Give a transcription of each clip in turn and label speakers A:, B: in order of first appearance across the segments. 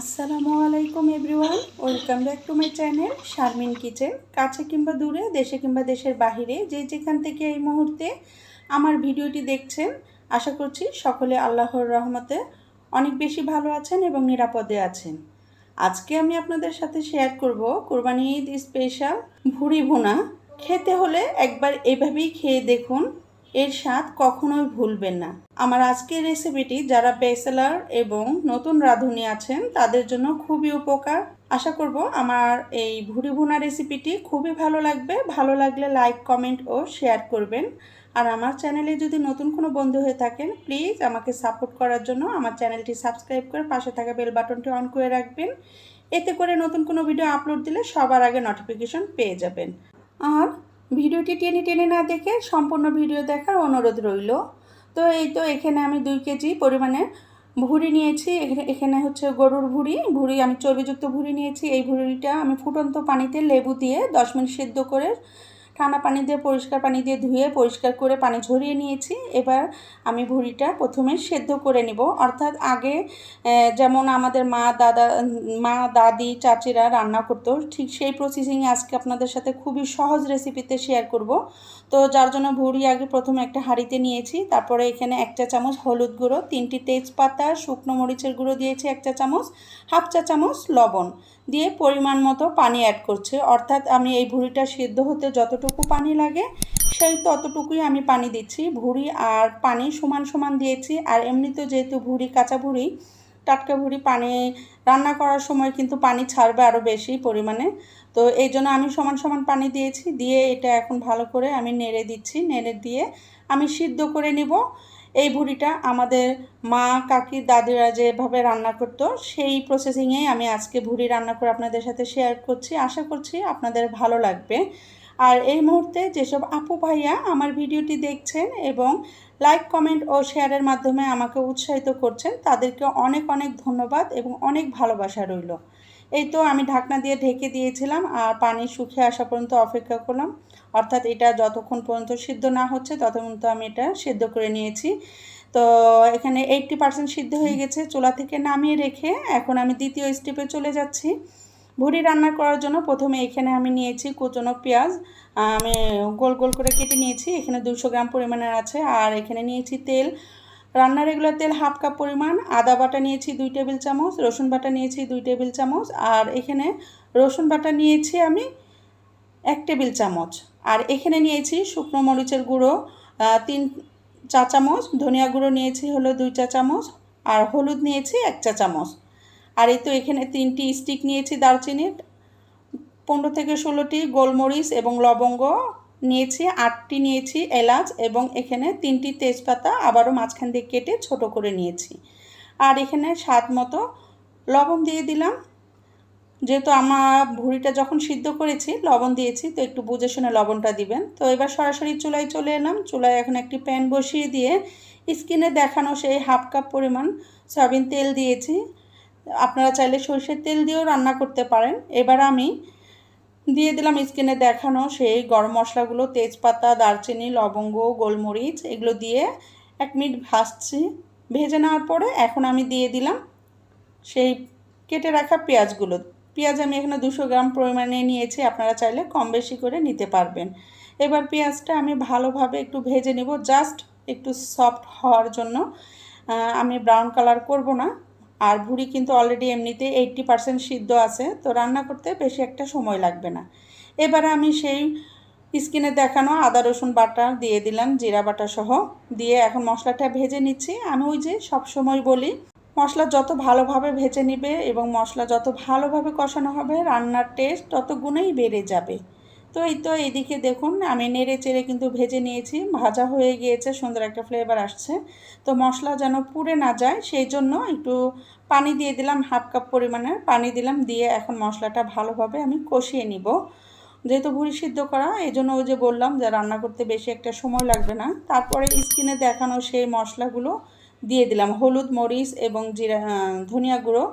A: আসসালামু আলাইকুম everyone, welcome back to my channel Sharmin kitchen. কাছে কিংবা দূরে, দেশে কিংবা দেশের বাহিরে, যে যেখান থেকে এই মুহূর্তে আমার ভিডিওটি দেখছেন, আশা করছি সকলে আল্লাহর রহমতে অনেক বেশি ভালো আছেন এবং নিরাপদে আছেন। আজকে আমি আপনাদের সাথে শেয়ার করব কোরবানি ঈদ স্পেশাল ভুড়ি ভুনা। খেতে হলে একবার এভাবেই খেয়ে দেখুন এর স্বাদ কখনোই ভুলবেন না। আমার আজকের রেসিপিটি যারা বেসেলার এবং নতুন রাঁধুনি আছেন, তাদের জন্য খুবই উপকার। আশা করব আমার এই ভুড়ি ভুনা রেসিপিটি খুবই ভালো লাগবে। ভালো লাগলে লাইক কমেন্ট ও শেয়ার করবেন। আর আমার চ্যানেলে যদি নতুন কোনো বন্ধু হয়ে থাকেন প্লিজ আমাকে সাপোর্ট করার জন্য আমার চ্যানেলটি সাবস্ক্রাইব করে পাশে থাকা বেল বাটনটি অন করে রাখবেন। এতে করে নতুন কোনো ভিডিও আপলোড দিলে সবার আগে নোটিফিকেশন পেয়ে যাবেন। আর ভিডিওটি টেনে টেনে না দেখে সম্পূর্ণ ভিডিও দেখার অনুরোধ রইল। তো এই তো এখানে আমি দুই কেজি পরিমাণে ভুড়ি নিয়েছি। এখানে হচ্ছে গরুর ভুড়ি। ভুড়ি, আমি চর্বিযুক্ত ভুড়ি নিয়েছি। এই ভুড়িটা আমি ফুটন্ত পানিতে লেবু দিয়ে দশ মিনিট সেদ্ধ করে ঠান্ডা পানি দিয়ে, পরিষ্কার পানি দিয়ে ধুয়ে, পরিষ্কার করে পানি ঝরিয়ে নিয়েছি। এবার আমি ভুড়িটা প্রথমে সেদ্ধ করে নিব। অর্থাৎ আগে যেমন আমাদের মা, দাদা, মা, দাদি, চাচিরা রান্না করতো, ঠিক সেই প্রসেসিংয়ে আজকে আপনাদের সাথে খুবই সহজ রেসিপিতে শেয়ার করব। তো যার জন্য ভুড়ি আগে প্রথমে একটা হাঁড়িতে নিয়েছি, তারপরে এখানে এক চা চামচ হলুদ গুঁড়ো, তিনটি তেজপাতা, শুকনো মরিচের গুঁড়ো দিয়েছি এক চা চামচ, হাফ চা চামচ লবণ দিয়ে পরিমাণ মতো পানি অ্যাড করছে। অর্থাৎ আমি এই ভুড়িটা সিদ্ধ হতে যতটুকু পানি লাগে, সেই ততটুকুই আমি পানি দিচ্ছি। ভুড়ি আর পানি সমান সমান দিয়েছি। আর এমনিতেও যেহেতু ভুড়ি, কাঁচা ভুড়ি, টাটকা ভুড়ি পানি রান্না করার সময় কিন্তু পানি ছাড়বে আরও বেশি পরিমাণে। তো এই জন্য আমি সমান সমান পানি দিয়েছি। দিয়ে এটা এখন ভালো করে আমি নেড়ে দিচ্ছি। নেড়ে দিয়ে আমি সিদ্ধ করে নিব। এই ভুড়িটা আমাদের মা, কাকি, দাদিরা যেভাবে রান্না করতো, সেই প্রসেসিংয়েই আমি আজকে ভুড়ি রান্না করে আপনাদের সাথে শেয়ার করছি। আশা করছি আপনাদের ভালো লাগবে। আর এই মুহূর্তে যেসব আপু ভাইয়া আমার ভিডিওটি দেখছেন এবং লাইক, কমেন্ট ও শেয়ারের মাধ্যমে আমাকে উৎসাহিত করছেন, তাদেরকে অনেক অনেক ধন্যবাদ এবং অনেক ভালোবাসা রইল। এই তো আমি ঢাকনা দিয়ে ঢেকে দিয়েছিলাম আর পানি শুকিয়ে আসা পর্যন্ত অপেক্ষা করলাম। অর্থাৎ এটা যতক্ষণ পর্যন্ত সিদ্ধ না হচ্ছে, ততক্ষণ তো আমি এটা সিদ্ধ করে নিয়েছি। তো এখানে এইটটি পার্সেন্ট সিদ্ধ হয়ে গেছে। চুলা থেকে নামিয়ে রেখে এখন আমি দ্বিতীয় স্টেপে চলে যাচ্ছি। ভুড়ি রান্না করার জন্য প্রথমে এখানে আমি নিয়েছি কুচনো পেঁয়াজ আমি গোল গোল করে কেটে নিয়েছি, এখানে দুশো গ্রাম পরিমাণের আছে, আর এখানে নিয়েছি তেল। রান্নার রেগুলার তেল হাফ কাপ পরিমাণ, আদা বাটা নিয়েছি দুই টেবিল চামচ, রসুন বাটা নিয়েছি দুই টেবিল চামচ, আর এখানে রসুন বাটা নিয়েছি আমি এক টেবিল চামচ। আর এখানে নিয়েছি শুকনো মরিচের গুঁড়ো তিন চা চামচ, ধনিয়া গুঁড়ো নিয়েছি হলো দুই চা চামচ, আর হলুদ নিয়েছি এক চা চামচ। আর এই তো এখানে তিনটি স্টিক নিয়েছি দারচিনির। পনেরো থেকে ষোলোটি গোলমরিচ এবং লবঙ্গ নিয়েছি, আটটি নিয়েছি এলাচ এবং এখানে তিনটি তেজপাতা আবারও মাঝখান দিয়ে কেটে ছোট করে নিয়েছি। আর এখানে স্বাদ মতো লবণ দিয়ে দিলাম। যেহেতু আমার ভুড়িটা যখন সিদ্ধ করেছি, লবণ দিয়েছি, তো একটু বুঝে শুনে লবণটা দিবেন। তো এবার সরাসরি চুলায় চলে এলাম। চুলায় এখন একটি প্যান বসিয়ে দিয়ে স্কিনে দেখানো সেই হাফ কাপ পরিমাণ সয়াবিন তেল দিয়েছি। আপনারা চাইলে সরষের তেল দিয়েও রান্না করতে পারেন। এবার আমি দিয়ে দিলাম স্কিনে দেখানো সেই গরম মশলাগুলো, তেজপাতা, দারচিনি, লবঙ্গ, গোলমরিচ, এগুলো দিয়ে এক মিনিট ভাজছি। ভেজে নেওয়ার পরে এখন আমি দিয়ে দিলাম সেই কেটে রাখা পেঁয়াজগুলো। পেঁয়াজ আমি এখানে দুশো গ্রাম পরিমাণে নিয়েছি, আপনারা চাইলে কম বেশি করে নিতে পারবেন। এবার পেঁয়াজটা আমি ভালোভাবে একটু ভেজে নেব, জাস্ট একটু সফট হওয়ার জন্য। আমি ব্রাউন কালার করব না। আর ভুড়ি কিন্তু অলরেডি এমনিতে এইট্টি পারসেন্ট সিদ্ধ আছে, তো রান্না করতে বেশি একটা সময় লাগবে না। এবারে আমি সেই স্কিনে দেখানো আদা, রসুন বাটা দিয়ে দিলাম, জিরা বাটা সহ। দিয়ে এখন মশলাটা ভেজে নিচ্ছি। আমি ওই যে সব সময় বলি, মশলা যত ভালোভাবে ভেজে নিবে এবং মশলা যত ভালোভাবে কষানো হবে, রান্নার টেস্ট তত গুণেই বেড়ে যাবে। তো এই তো এইদিকে দেখুন, আমি নেড়ে চেড়ে কিন্তু ভেজে নিয়েছি, ভাজা হয়ে গিয়েছে, সুন্দর একটা ফ্লেভার আসছে। তো মশলা যেন পুড়ে না যায়, সেই জন্য একটু পানি দিয়ে দিলাম, হাফ কাপ পরিমাণের পানি দিলাম, দিয়ে এখন মশলাটা ভালোভাবে আমি কষিয়ে নিব। যেহেতু ভুড়ি সিদ্ধ করা, এই জন্য ওই যে বললাম যে রান্না করতে বেশি একটা সময় লাগবে না। তারপরে স্কিনে দেখানো সেই মশলাগুলো দিয়ে দিলাম, হলুদ, মরিচ এবং জিরা ধনিয়া গুঁড়ো।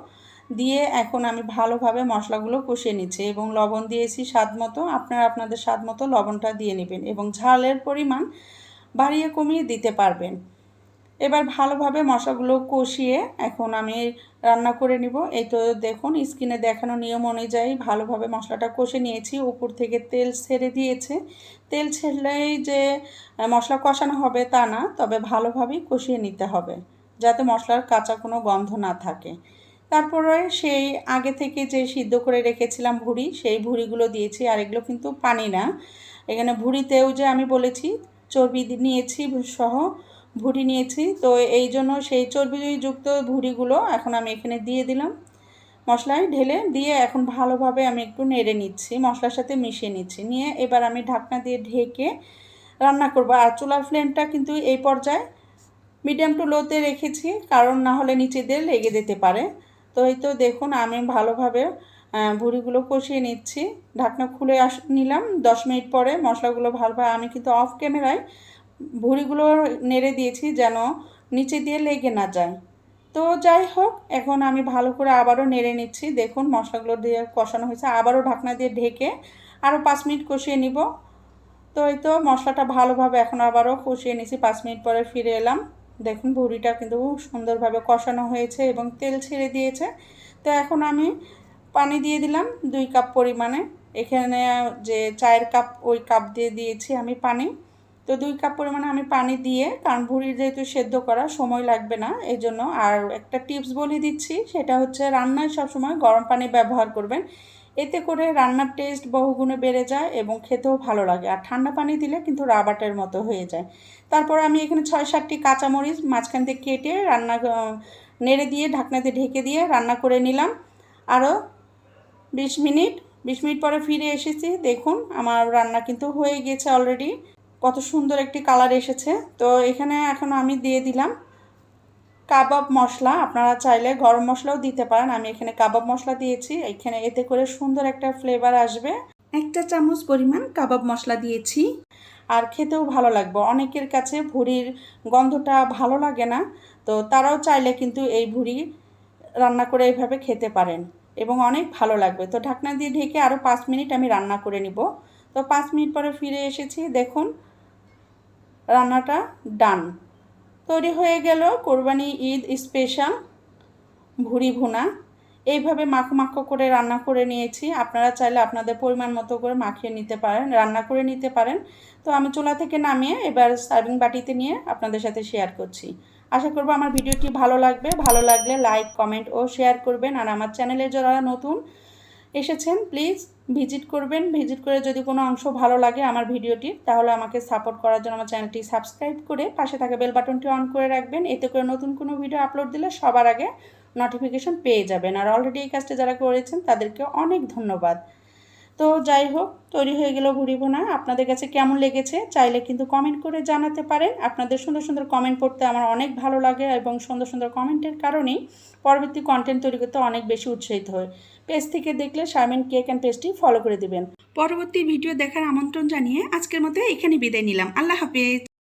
A: দিয়ে এখন আমি ভালোভাবে মশলাগুলো কষিয়ে নিচ্ছি এবং লবণ দিয়েছি স্বাদ মতো। আপনারা আপনাদের স্বাদ মতো লবণটা দিয়ে নেবেন এবং ঝালের পরিমাণ বাড়িয়ে কমিয়ে দিতে পারবেন। এবার ভালোভাবে মশলাগুলো কষিয়ে এখন আমি রান্না করে নিব। এই তো দেখুন, স্কিনে দেখানো নিয়ম অনুযায়ী ভালোভাবে মশলাটা কষে নিয়েছি। উপর থেকে তেল ছেড়ে দিয়েছে। তেল ছেড়লেই যে মশলা কষানো হবে তা না, তবে ভালোভাবেই কষিয়ে নিতে হবে, যাতে মশলার কাঁচা কোনো গন্ধ না থাকে। তারপরে সেই আগে থেকে যে সিদ্ধ করে রেখেছিলাম ভুড়ি, সেই ভুড়িগুলো দিয়েছি আর এগুলো কিন্তু পানি না। এখানে ভুড়িতেও যে আমি বলেছি, চর্বি নিয়েছি সহ, ভুড়ি নিয়েছি। তো এই জন্য সেই চর্বিযুক্ত ভুড়িগুলো এখন আমি এখানে দিয়ে দিলাম। মশলায় ঢেলে দিয়ে এখন ভালোভাবে আমি একটু নেড়ে নিচ্ছি, মশলার সাথে মিশিয়ে নিচ্ছি। নিয়ে এবার আমি ঢাকনা দিয়ে ঢেকে রান্না করব। আর চুলার ফ্লেমটা কিন্তু এই পর্যায়ে মিডিয়াম টু লোতে রেখেছি, কারণ না হলে নিচে দিয়ে লেগে যেতে পারে। তো এই তো দেখুন, আমি ভালোভাবে ভুড়িগুলো কষিয়ে নিচ্ছি। ঢাকনা খুলে আস, নিলাম। দশ মিনিট পরে মশলাগুলো ভালোভাবে, আমি কিন্তু অফ ক্যামেরায় ভুড়িগুলো নেড়ে দিয়েছি যেন নিচে দিয়ে লেগে না যায়। তো যাই হোক, এখন আমি ভালো করে আবারও নেড়ে নিচ্ছি। দেখুন, মশলাগুলো দিয়ে কষানো হয়েছে। আবারও ঢাকনা দিয়ে ঢেকে আরও পাঁচ মিনিট কষিয়ে নিব। তো এই তো মশলাটা ভালোভাবে এখন আবারও কষিয়ে নিচ্ছি। পাঁচ মিনিট পরে ফিরে এলাম। দেখুন ভুড়িটা কিন্তু সুন্দরভাবে কষানো হয়েছে এবং তেল ছেড়ে দিয়েছে। তো এখন আমি পানি দিয়ে দিলাম দুই কাপ পরিমাণে। এখানে যে চায়ের কাপ, ওই কাপ দিয়ে দিয়েছি আমি পানি। তো দুই কাপ পরিমাণে আমি পানি দিয়ে, কারণ ভুড়ি যেহেতু সেদ্ধ করা সময় লাগবে না এই জন্য আর একটা টিপস বলে দিচ্ছি, সেটা হচ্ছে রান্নায় সবসময় গরম পানি ব্যবহার করবেন। এতে করে রান্নার টেস্ট বহুগুণে বেড়ে যায় এবং খেতেও ভালো লাগে। আর ঠান্ডা পানি দিলে কিন্তু রাবাটের মতো হয়ে যায়। তারপর আমি এখানে ছয় সাতটি কাঁচামরিচ মাঝখান থেকে কেটে রান্না নেড়ে দিয়ে ঢাকনাতে ঢেকে দিয়ে রান্না করে নিলাম। আরও বিশ মিনিট বিশ মিনিট পরে ফিরে এসেছি। দেখুন, আমার রান্না কিন্তু হয়ে গেছে অলরেডি কত সুন্দর একটি কালার এসেছে। তো এখানে এখন আমি দিয়ে দিলাম। কাবাব মশলা, আপনারা চাইলে গরম মশলাও দিতে পারেন। আমি এখানে কাবাব মশলা দিয়েছি। এখানে এতে করে সুন্দর একটা ফ্লেভার আসবে। একটা চামচ পরিমাণ কাবাব মশলা দিয়েছি। আর খেতেও ভালো লাগবে। অনেকের কাছে ভুড়ির গন্ধটা ভালো লাগে না, তো তারাও চাইলে কিন্তু এই ভুড়ি রান্না করে এইভাবে খেতে পারেন এবং অনেক ভালো লাগবে। তো ঢাকনা দিয়ে ঢেকে আরও পাঁচ মিনিট আমি রান্না করে নিব। তো পাঁচ মিনিট পরে ফিরে এসেছি। দেখুন, রান্নাটা ডান তৈরি হয়ে গেল কোরবানি ঈদ স্পেশাল ভুড়ি ভুনা। এইভাবে মাখো মাখো করে রান্না করে নিয়েছি। আপনারা চাইলে আপনাদের পরিমাণ মতো করে মাখিয়ে নিতে পারেন, রান্না করে নিতে পারেন। তো আমি চুলা থেকে নামিয়ে এবার সার্ভিং বাটিতে নিয়ে আপনাদের সাথে শেয়ার করছি। আশা করব আমার ভিডিওটি ভালো লাগবে। ভালো লাগলে লাইক, কমেন্ট ও শেয়ার করবেন। আর আমার চ্যানেলে যারা নতুন এসেছেন প্লিজ ভিজিট করবেন। ভিজিট করে যদি কোনো অংশ ভালো লাগে আমার ভিডিওটি তাহলে আমাকে সাপোর্ট করার জন্য আমার চ্যানেলটি সাবস্ক্রাইব করে পাশে থাকা বেল বাটনটি অন করে রাখবেন। এতে করে নতুন কোনো ভিডিও আপলোড দিলে সবার আগে নোটিফিকেশন পেয়ে যাবেন। আর অলরেডি এই কাজটা যারা করেছেন, তাদেরকে অনেক ধন্যবাদ। তো যাই হোক, তৈরি হয়ে গেল ভুড়ি ভোনা। আপনাদের কাছে কেমন লেগেছে চাইলে কিন্তু কমেন্ট করে জানাতে পারেন। আপনাদের সুন্দর সুন্দর কমেন্ট পড়তে আমার অনেক ভালো লাগে এবং সুন্দর সুন্দর কমেন্টের কারণেই পরবর্তী কন্টেন্ট তৈরি করতে অনেক বেশি উৎসাহিত হয় পেজ থেকে দেখলে শারমিন কেক অ্যান্ড পেজটি ফলো করে দিবেন। পরবর্তী ভিডিও দেখার আমন্ত্রণ জানিয়ে আজকের মতো এখানে বিদায় নিলাম। আল্লাহ হাফেজ।